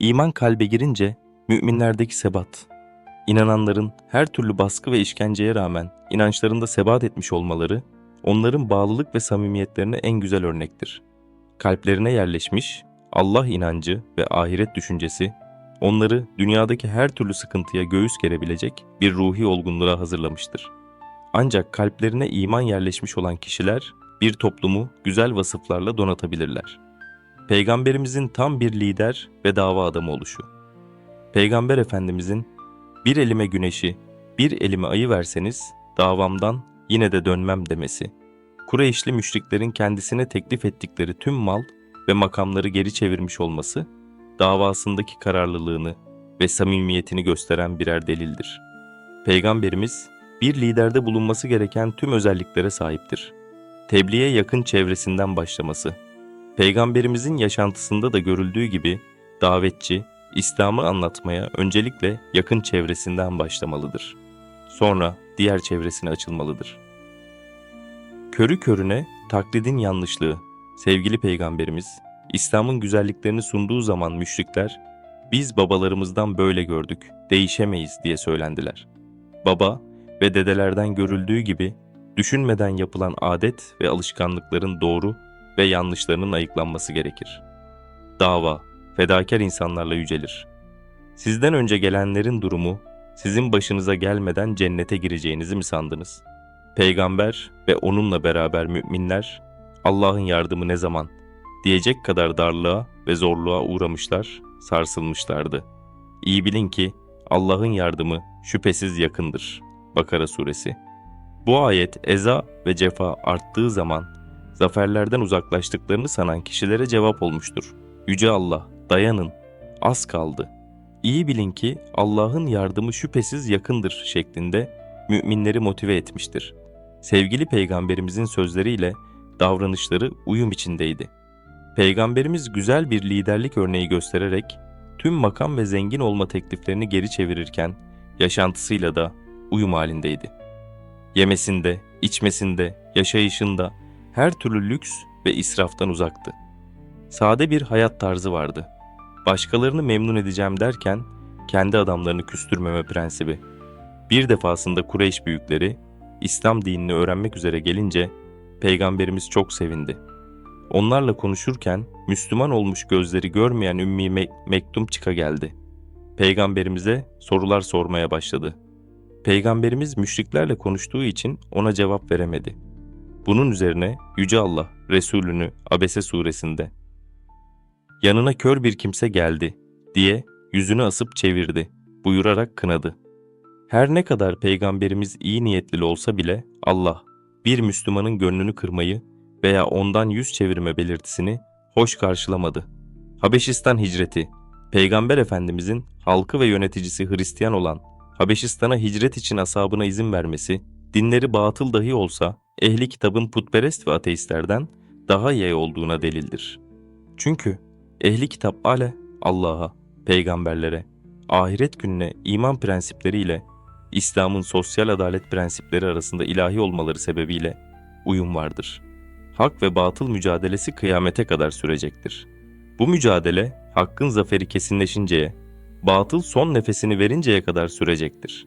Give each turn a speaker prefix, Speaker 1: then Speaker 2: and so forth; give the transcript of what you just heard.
Speaker 1: İman kalbe girince müminlerdeki sebat, inananların her türlü baskı ve işkenceye rağmen inançlarında sebat etmiş olmaları, onların bağlılık ve samimiyetlerine en güzel örnektir. Kalplerine yerleşmiş Allah inancı ve ahiret düşüncesi, onları dünyadaki her türlü sıkıntıya göğüs gerebilecek bir ruhi olgunluğa hazırlamıştır. Ancak kalplerine iman yerleşmiş olan kişiler bir toplumu güzel vasıflarla donatabilirler. Peygamberimizin tam bir lider ve dava adamı oluşu. Peygamber Efendimizin bir elime güneşi, bir elime ayı verseniz davamdan yine de dönmem demesi. Kureyşli müşriklerin kendisine teklif ettikleri tüm mal ve makamları geri çevirmiş olması, davasındaki kararlılığını ve samimiyetini gösteren birer delildir. Peygamberimiz, bir liderde bulunması gereken tüm özelliklere sahiptir. Tebliğe yakın çevresinden başlaması, Peygamberimizin yaşantısında da görüldüğü gibi davetçi, İslam'ı anlatmaya öncelikle yakın çevresinden başlamalıdır. Sonra diğer çevresine açılmalıdır. Körü körüne taklidin yanlışlığı. Sevgili Peygamberimiz, İslam'ın güzelliklerini sunduğu zaman müşrikler, biz babalarımızdan böyle gördük, değişemeyiz diye söylendiler. Baba ve dedelerden görüldüğü gibi düşünmeden yapılan adet ve alışkanlıkların doğru ve yanlışlarının ayıklanması gerekir. Dava, fedakar insanlarla yücelir. Sizden önce gelenlerin durumu, sizin başınıza gelmeden cennete gireceğinizi mi sandınız? Peygamber ve onunla beraber müminler, Allah'ın yardımı ne zaman diyecek kadar darlığa ve zorluğa uğramışlar, sarsılmışlardı. İyi bilin ki Allah'ın yardımı şüphesiz yakındır. Bakara suresi. Bu ayet eza ve cefa arttığı zaman zaferlerden uzaklaştıklarını sanan kişilere cevap olmuştur. Yüce Allah, dayanın, az kaldı. İyi bilin ki Allah'ın yardımı şüphesiz yakındır şeklinde müminleri motive etmiştir. Sevgili peygamberimizin sözleriyle davranışları uyum içindeydi. Peygamberimiz güzel bir liderlik örneği göstererek tüm makam ve zengin olma tekliflerini geri çevirirken yaşantısıyla da uyum halindeydi. Yemesinde, içmesinde, yaşayışında her türlü lüks ve israftan uzaktı. Sade bir hayat tarzı vardı. Başkalarını memnun edeceğim derken kendi adamlarını küstürmeme prensibi. Bir defasında Kureyş büyükleri İslam dinini öğrenmek üzere gelince peygamberimiz çok sevindi. Onlarla konuşurken Müslüman olmuş gözleri görmeyen Ümmi Me- Mektum çıka geldi. Peygamberimize sorular sormaya başladı. Peygamberimiz müşriklerle konuştuğu için ona cevap veremedi. Bunun üzerine Yüce Allah Resulünü Abese suresinde yanına kör bir kimse geldi diye yüzünü asıp çevirdi buyurarak kınadı. Her ne kadar peygamberimiz iyi niyetli olsa bile Allah bir Müslümanın gönlünü kırmayı veya ondan yüz çevirme belirtisini hoş karşılamadı. Habeşistan hicreti Peygamber Efendimizin halkı ve yöneticisi Hristiyan olan Habeşistan'a hicret için asabına izin vermesi, dinleri batıl dahi olsa ehli kitabın putperest ve ateistlerden daha iyi olduğuna delildir. Çünkü ehli kitap ale Allah'a, peygamberlere, ahiret gününe iman prensipleriyle İslam'ın sosyal adalet prensipleri arasında ilahi olmaları sebebiyle uyum vardır. Hak ve batıl mücadelesi kıyamete kadar sürecektir. Bu mücadele hakkın zaferi kesinleşinceye, batıl son nefesini verinceye kadar sürecektir.